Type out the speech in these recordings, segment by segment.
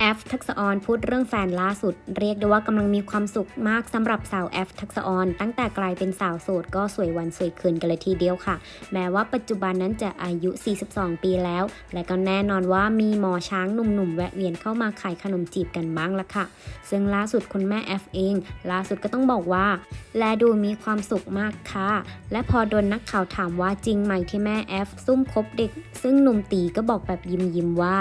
แอฟทักษะออนพูดเรื่องแฟนล่าสุด เรียกได้ว่ากำลังมีความสุขมากสำหรับสาวแอฟทักษะออนตั้งแต่กลายเป็นสาวโสดก็สวยวันสวยคืนกันเลยทีเดียวค่ะ แม้ว่าปัจจุบันนั้นจะอายุ 42 ปีแล้ว และก็แน่นอนว่ามีหมอช้างหนุ่มๆ แวะเวียนเข้ามาขายขนมจีบกันบ้างละค่ะ ซึ่งล่าสุดคุณแม่แอฟเอง ล่าสุดก็ต้องบอกว่า แลดูมีความสุขมากค่ะ และพอโดนนักข่าวถามว่าจริงไหมที่แม่แอฟซุ่มคบเด็ก ซึ่งหนุ่มตีก็บอกแบบยิ้มยิ้มๆว่า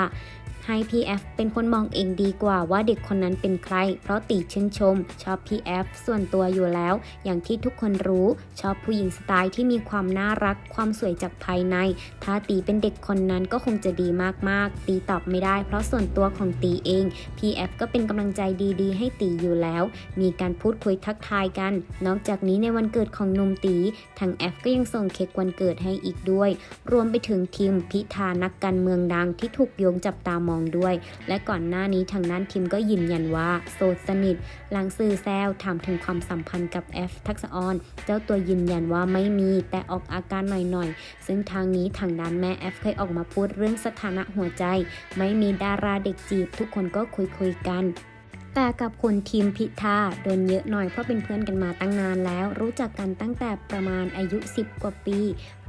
ให้พี่แอฟเป็นคนมองเองดีกว่าว่าเด็กคนนั้นเป็นใคร เพราะตีชื่นชม ชอบพี่แอฟส่วนตัวอยู่แล้ว อย่างที่ทุกคนรู้ชอบผู้หญิงสไตล์ที่มีความน่ารัก ความสวยจากภายใน ถ้าตีเป็นเด็กคนนั้นก็คงจะดีมากๆ ตีตอบไม่ได้ เพราะส่วนตัวของตีเองพี่แอฟก็เป็นกำลังใจดีๆ ให้ตีอยู่แล้ว มีการพูดคุยทักทายกัน นอกจากนี้ในวันเกิดของหนุ่มตีทางแอฟก็ยังส่งเค้กวันเกิดให้อีกด้วย รวมไปถึงทีมพิธานักการเมืองดังที่ถูกโยงจับตามองด้วย และก่อนหน้านี้ทางด้นทีมก็ยืนยันว่าโสดสนิท หลังสื่อแซวถามถึงความสัมพันธ์กับแอฟทักษออน เจ้าตัวยืนยันว่าไม่มีแต่ออกอาการหน่อยๆ ซึ่งทางนี้ทางด้านแม่แอฟเคยออกมาพูดเรื่องสถานะหัวใจ ไม่มีดาราเด็กจีบ ทุกคนก็คุยคุยๆกันแต่กับคนทีมพิธาโดนเยอะหน่อยเพราะเป็นเพื่อนกันมาตั้งนานแล้ว รู้จักกันตั้งแต่ประมาณอายุ 10 กว่าปี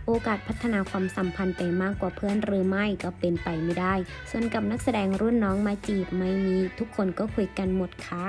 โอกาสพัฒนาความสัมพันธ์ไปมากกว่าเพื่อนหรือไม่ก็เป็นไปไม่ได้ ส่วนกับนักแสดงรุ่นน้องมาจีบไม่มี ทุกคนก็คุยกันหมดค่ะ